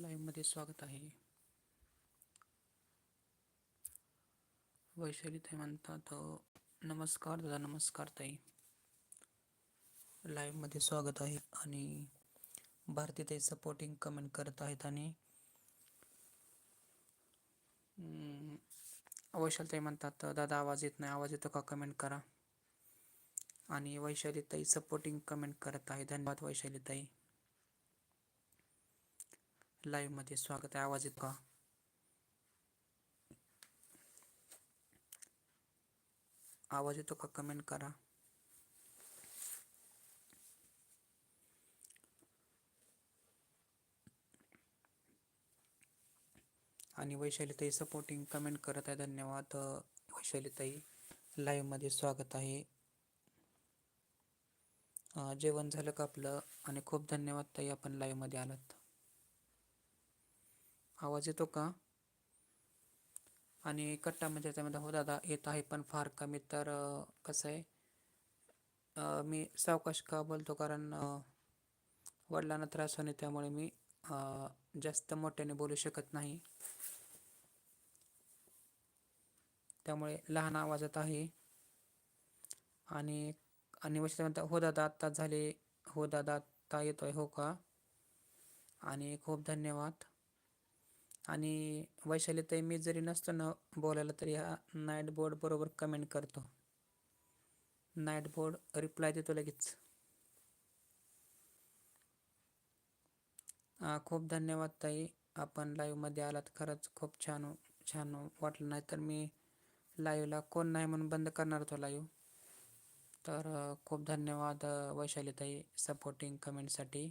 लाईव्हमध्ये स्वागत आहे. वैशाली ताई म्हणतात नमस्कार दादा नमस्कार ताई. लाईव्हमध्ये स्वागत आहे आणि भारती ताई सपोर्टिंग कमेंट करत आहेत आणि वैशाली ताई म्हणतात दादा आवाज येत नाही. आवाज येतो का? कमेंट करा. आणि वैशाली ताई सपोर्टिंग कमेंट करत आहे. धन्यवाद वैशाली ताई. लाईव्हमध्ये स्वागत आहे. आवाज येतो का? आवाज येतो का? कमेंट करा. आणि वैशालीताई सपोर्टिंग कमेंट करत आहे. धन्यवाद. वैशाली ताई लाईव्हमध्ये स्वागत आहे. जेवण झालं का आपलं? आणि खूप धन्यवाद ताई आपण लाईव्हमध्ये आलात. आवाज येतो का? आणि कट्टा म्हणजे त्याच्यामध्ये हो दादा येत आहे पण फार कमी. तर कसं आहे मी सावकाश का बोलतो? कारण वडिलांना त्रास होणे त्यामुळे मी जास्त मोठ्याने बोलू शकत नाही. त्यामुळे लहान आवाजात आहे. आणि आणि वैशिष्ट्य म्हणतात हो दादा आत्ता झाले. हो दादा आत्ता येतोय हो का? आणि खूप धन्यवाद. आणि वैशालीताई मी जरी नसतो ना बोलायला तरी हा नाईट बोर्ड बरोबर कमेंट करतो. नाईट बोर्ड रिप्लाय देतो लगेच. खूप धन्यवाद ताई. आपण लाईव्हमध्ये आलात खरंच खूप छान छान वाटलं. नाही तर मी लाईव्हला कोण नाही म्हणून बंद करणार होतो लाईव्ह तर खूप धन्यवाद वैशालीताई सपोर्टिंग कमेंटसाठी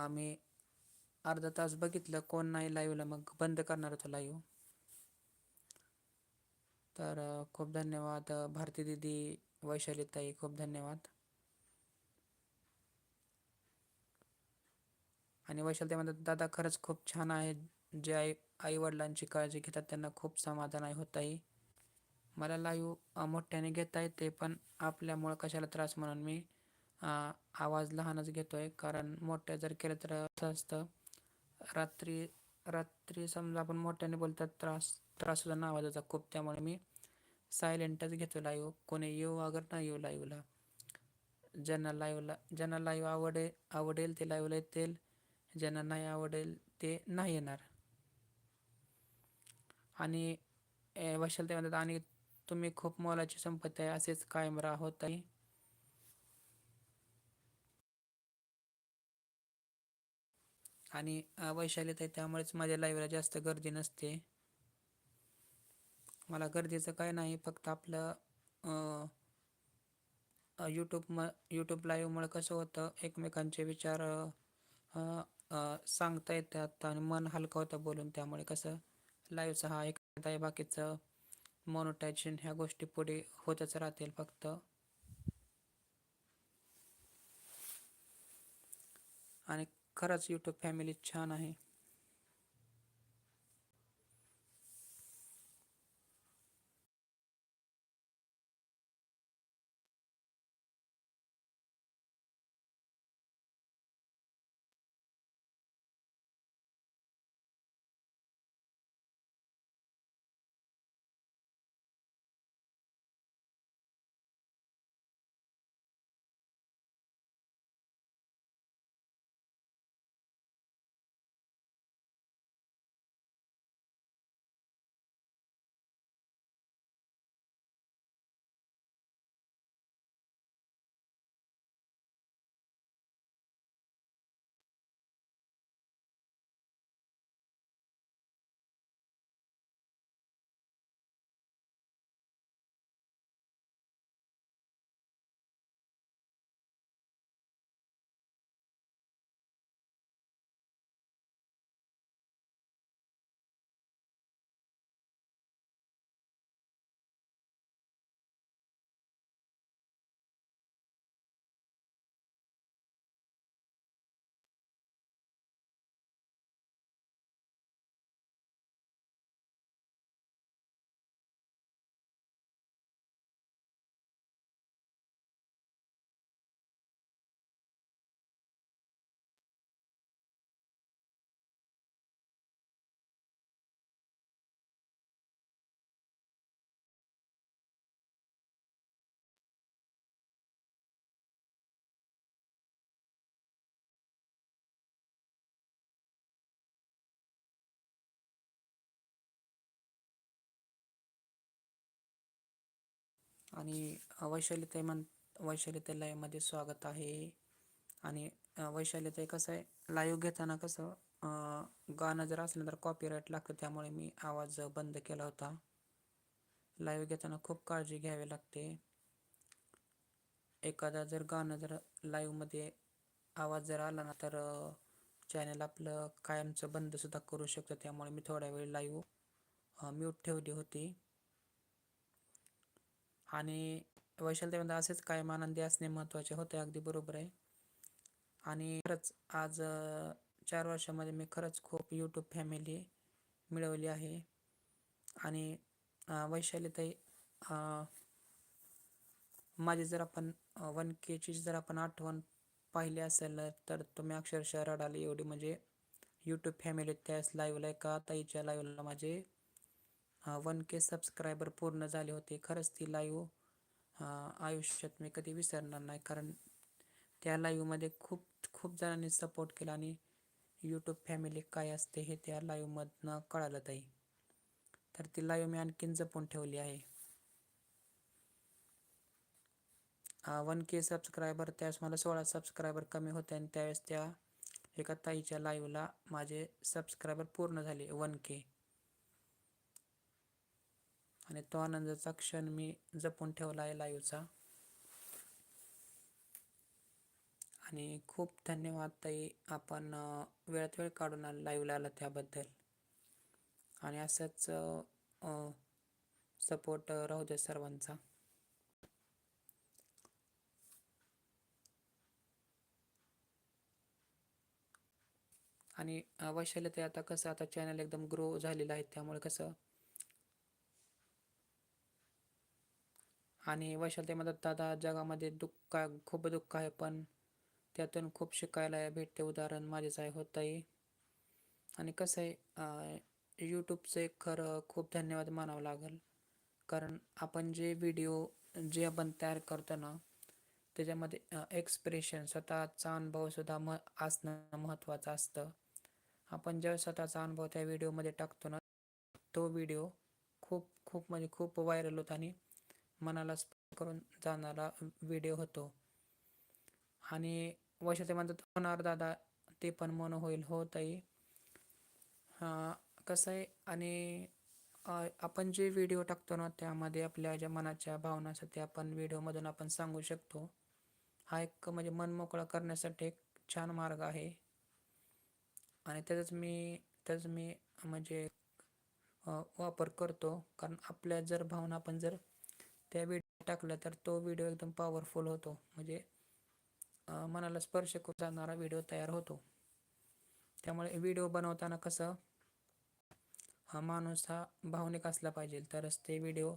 आम्ही अर्धा तास बघितलं कोण नाही लाईव्हला मग बंद करणार होतो लाईव्ह तर खूप धन्यवाद भारती दिदी वैशाली ताई खूप धन्यवाद. आणि वैशाली म्हणतात दादा खरंच खूप छान आहे. जे आई आई वडिलांची काळजी घेतात त्यांना खूप समाधान आहे होत आहे मला लाईव्ह मोठ्याने घेता येते पण आपल्यामुळं कशाला त्रास म्हणून मी आवाज लहानच घेतोय कारण मोठ्या जर केलं तर असं असतं. रात्री रात्री समजा आपण मोठ्याने बोलतात त्रास त्रास सुद्धा आवाजाचा खूप त्यामुळे मी सायलेंटच घेतो लाईव्ह कोणी येऊ अगर नाही येऊ लाईव्हला ज्यांना लाईव्हला ज्यांना लाईव्ह आवडेल आवडेल ते लाईव्हला येतील. ज्यांना नाही आवडेल ते नाही येणार. आणि वशाल ते म्हणतात आणि तुम्ही खूप मोलाची संपत्ती आहे असेच कायम राहत आहे आणि वैशालीत आहे त्यामुळेच माझ्या लाईव्हला जास्त गर्दी नसते. मला गर्दीचं काय नाही फक्त आपलं यूट्यूब म यूट्यूब लाईव्हमुळे कसं होतं एकमेकांचे विचार सांगता येतात आणि मन हलकं होतं बोलून. त्यामुळे कसं लाईव्हचा हा एक आहे बाकीचं मोनोटायझेशन ह्या गोष्टी पुढे होतच राहतील फक्त. आणि खरंच यूट्यूब फॅमिली छान आहे. आणि वैशालीताई म्हण वैशालीताई लाईव्हमध्ये स्वागत आहे. आणि वैशालीताई कसं आहे लाईव्ह घेताना कसं गाणं जर असलं तर कॉपीराईट लागतं त्यामुळे मी आवाज बंद केला होता. लाईव्ह घेताना खूप काळजी घ्यावी लागते. एखादा जर गाणं जर लाईव्हमध्ये आवाज जर आला ना तर चॅनल आपलं कायमचं बंदसुद्धा करू शकतं. त्यामुळे मी थोड्या वेळ लाईव्ह म्यूट ठेवली होती. आणि वैशालतेमध्ये असेच कायम आनंदी असणे महत्त्वाचे होते अगदी बरोबर आहे. आणि खरंच आज चार वर्षामध्ये मी खरंच खूप यूट्यूब फॅमिली मिळवली आहे. आणि वैशालीताई माझी जर आपण वन केची जर आपण आठवण पाहिली असेल तर तुम्ही अक्षरशः रडाल एवढी म्हणजे यूट्यूब फॅमिली त्यावेळेस लाईव्हला एका ताईच्या लाईव्हला माझे वन के सबस्क्रायबर पूर्ण झाले होते. खरंच ती लाईव्ह आयुष्यात मी कधी विसरणार नाही. कारण त्या लाईव्हमध्ये खूप खूप जणांनी सपोर्ट केला आणि यूट्यूब फॅमिली काय असते हे त्या लाईव्हमधनं कळालं ताई. तर ती लाईव्ह मी आणखीन जपून ठेवली आहे. वन के सबस्क्रायबर त्यावेळेस मला सोळा सबस्क्रायबर कमी होते आणि त्यावेळेस त्या एका ताईच्या लाईव्हला माझे सबस्क्रायबर पूर्ण झाले वन के. आणि तो आनंदाचा क्षण मी जपून ठेवला आहे लाईव्हचा आणि खूप धन्यवाद ताई आपण वेळात वेळ काढून लाईव्हला आला त्याबद्दल. आणि असंच सपोर्ट राहू दे सर्वांचा. आणि वैशाल्य आता कसं आता चॅनल एकदम ग्रो झालेलं आहे त्यामुळे कसं आणि वैशालतेमध्ये दादा जगामध्ये दुःख खूप दुःख आहे पण त्यातून खूप शिकायला भेटते. उदाहरण माझेच आहे होत आहे आणि कसं आहे यूट्यूबचं एक खरं खूप धन्यवाद मानावं लागेल. कारण आपण जे व्हिडिओ जे आपण तयार करतो ना त्याच्यामध्ये एक्सप्रेशन स्वतःचा अनुभवसुद्धा म असणं महत्त्वाचं असतं. आपण जेव्हा स्वतःचा अनुभव त्या व्हिडिओमध्ये टाकतो ना तो व्हिडिओ खूप खूप म्हणजे खूप व्हायरल होतो आणि मनाला स्पर्श करून जाणारा व्हिडिओ होतो. आणि ते म्हणतात होणार दादा ते पण मन होईल. हो ताई. कसं आहे आणि आपण जे व्हिडिओ टाकतो ना त्यामध्ये आपल्या ज्या मनाच्या भावना असतात त्या आपण व्हिडिओमधून आपण सांगू शकतो. हा एक म्हणजे मन मोकळा करण्यासाठी एक छान मार्ग आहे. आणि त्याचाच मी त्याच मी म्हणजे वापर करतो. कारण आपल्या जर भावना आपण जर त्या व्हिडिओ टाकला तर तो व्हिडिओ एकदम पॉवरफुल होतो. म्हणजे मनाला स्पर्श करून जाणारा व्हिडिओ तयार होतो. त्यामुळे व्हिडिओ बनवताना कसं हा माणूस हा भावनिक असला पाहिजे. तरच ते व्हिडिओ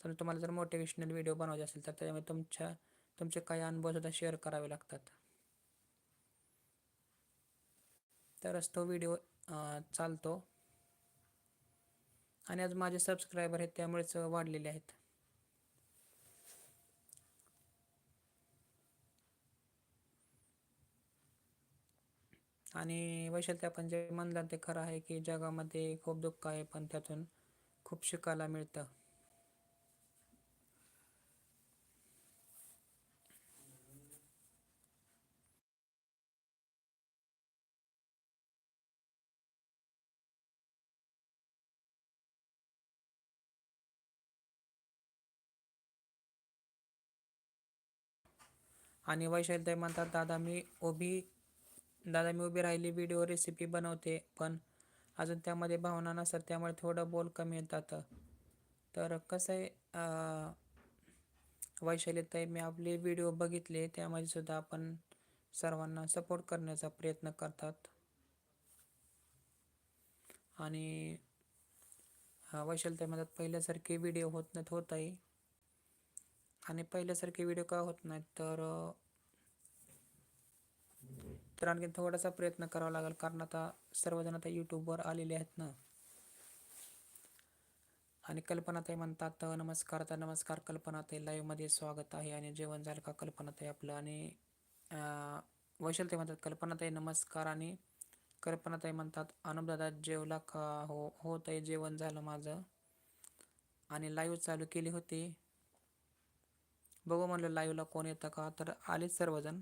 समजा तुम्हाला जर मोटिवेशनल व्हिडिओ बनवायचे असेल तर त्याच्यामध्ये तुमच्या तुमचे काही अनुभवसुद्धा शेअर करावे लागतात. तरच तो व्हिडिओ चालतो. आणि आज माझे सबस्क्रायबर आहेत त्यामुळेच वाढलेले आहेत. आणि वैशाल आपण जे म्हणलं ते खरं आहे की जगामध्ये खूप दुःख आहे पण त्यातून खूप शिकायला मिळतं. आणि वैशालताई म्हणतात दादा मी उभी दादा मी उभी राहिली व्हिडिओ रेसिपी बनवते पण अजून त्यामध्ये भावना नसतात त्यामुळे थोडं बोल कमी येतात तर कसं आहे वैशालीताई मी आपले व्हिडिओ बघितले त्यामध्ये सुद्धा आपण सर्वांना सपोर्ट करण्याचा प्रयत्न करतात. आणि वैशालीताई म्हणतात पहिल्यासारखे व्हिडिओ होत नाहीत होत आहे आणि पहिल्यासारखे व्हिडिओ का होत नाहीत? तर तर आणखी थोडासा प्रयत्न करावा लागेल कारण आता सर्वजण आता यूट्यूबवर आलेले आहेत ना. आणि कल्पनाताई म्हणतात नमस्कार तर नमस्कार कल्पनाताई लाईव्हमध्ये स्वागत आहे आणि जेवण झालं का कल्पनाताई आपलं? आणि वैशलताई म्हणतात कल्पनाताई नमस्कार. आणि कल्पनाताई म्हणतात अनुपदादा जेवला का? हो हो ताई जेवण झालं माझं. आणि लाईव्ह चालू केली होती. बघू म्हणलं लाईव्हला कोण येतं का? तर आलेच सर्वजण.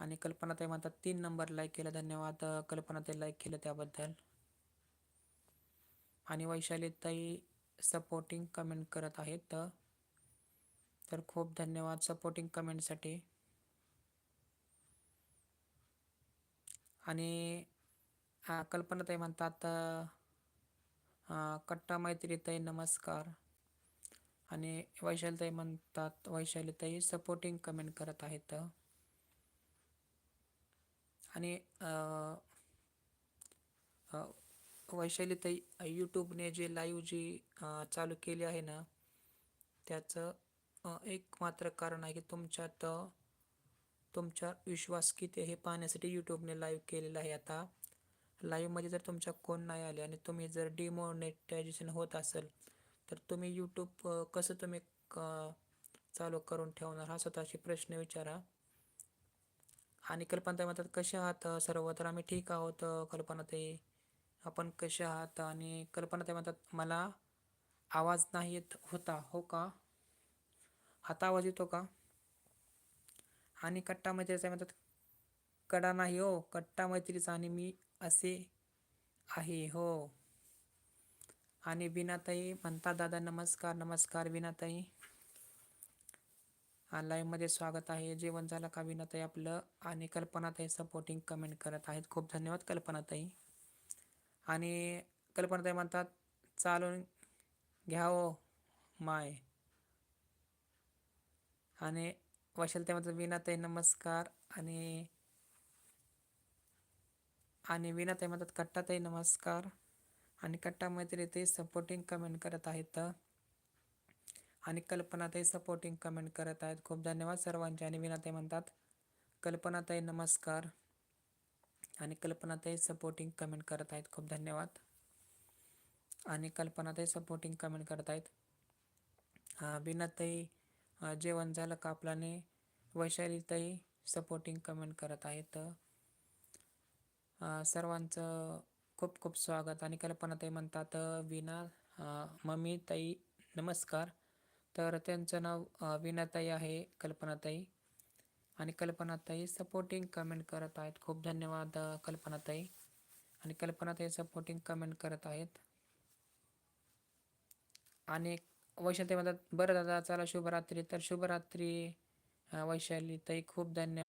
आणि कल्पनाताई म्हणतात तीन नंबर लाईक केलं धन्यवाद. कल्पनाताई लाईक केलं त्याबद्दल. आणि वैशालीताई सपोर्टिंग कमेंट करत आहेत तर. खूप धन्यवाद सपोर्टिंग कमेंटसाठी आणि कल्पनाताई म्हणतात कट्टा मैत्रीताई नमस्कार. आणि वैशालीताई म्हणतात वैशालीताई सपोर्टिंग कमेंट करत आहेत आणि वैशालीताई यूट्यूबने जे लाईव्ह जी चालू केली आहे ना त्याचं एक मात्र कारण आहे की तुमच्यात तुमच्या तुमचा विश्वास किती हे पाहण्यासाठी यूट्यूबने लाईव्ह केलेलं आहे. आता लाईव्हमध्ये जर तुमच्या कोण नाही आले आणि तुम्ही जर डिमोनेटायझेशन होत असेल तर तुम्ही यूट्यूब कसं तुम्ही क- चालू करून ठेवणार? हा स्वतःशी प्रश्न विचारा. आणि कल्पनाताई म्हणतात कसे आहात सर्व? तर आम्ही ठीक आहोत कल्पनाताई आपण कसे आहात? आणि कल्पनाताई म्हणतात मला आवाज नाही येत होता हो का? आता आवाज येतो का? आणि कट्टा मैत्रीचा म्हणतात कडा नाही हो कट्टा मैत्रीचा आणि मी असे आहे हो. आणि विनाताई म्हणतात दादा नमस्कार नमस्कार विनाताई लाईव्हमध्ये स्वागत आहे. जेवण झालं का विनाताई आपलं आणि कल्पनाताई सपोर्टिंग कमेंट करत आहेत. खूप धन्यवाद कल्पनाताई. आणि कल्पनाताई म्हणतात चालून घ्या हो माय. आणि वैशालताई म्हणतात विनाताई नमस्कार. आणि आणि विनाताई म्हणतात कट्टाताई नमस्कार. आणि कट्टा मैत्री ते सपोर्टिंग कमेंट करत आहेत. आणि कल्पनाताई सपोर्टिंग कमेंट करत आहेत. खूप धन्यवाद सर्वांचे. आणि विनाताई म्हणतात कल्पनाताई नमस्कार. आणि कल्पनाताई सपोर्टिंग कमेंट करत आहेत. खूप धन्यवाद. आणि कल्पनाताई सपोर्टिंग कमेंट करत आहेत. हां विनाताई जेवण झालं का आपल्याने? वैशालीताई सपोर्टिंग कमेंट करत आहेत. सर्वांचं खूप खूप स्वागत. आणि कल्पनाताई म्हणतात विना मम्मी ताई नमस्कार. तर त्यांचं नाव विनाताई आहे कल्पनाताई. आणि कल्पनाताई सपोर्टिंग कमेंट करत आहेत. खूप धन्यवाद कल्पनाताई. आणि कल्पनाताई सपोर्टिंग कमेंट करत आहेत. आणि वैशाली म्हणतात बरं दादा चला शुभरात्री. तर शुभरात्री वैशाली ताई खूप धन्यवाद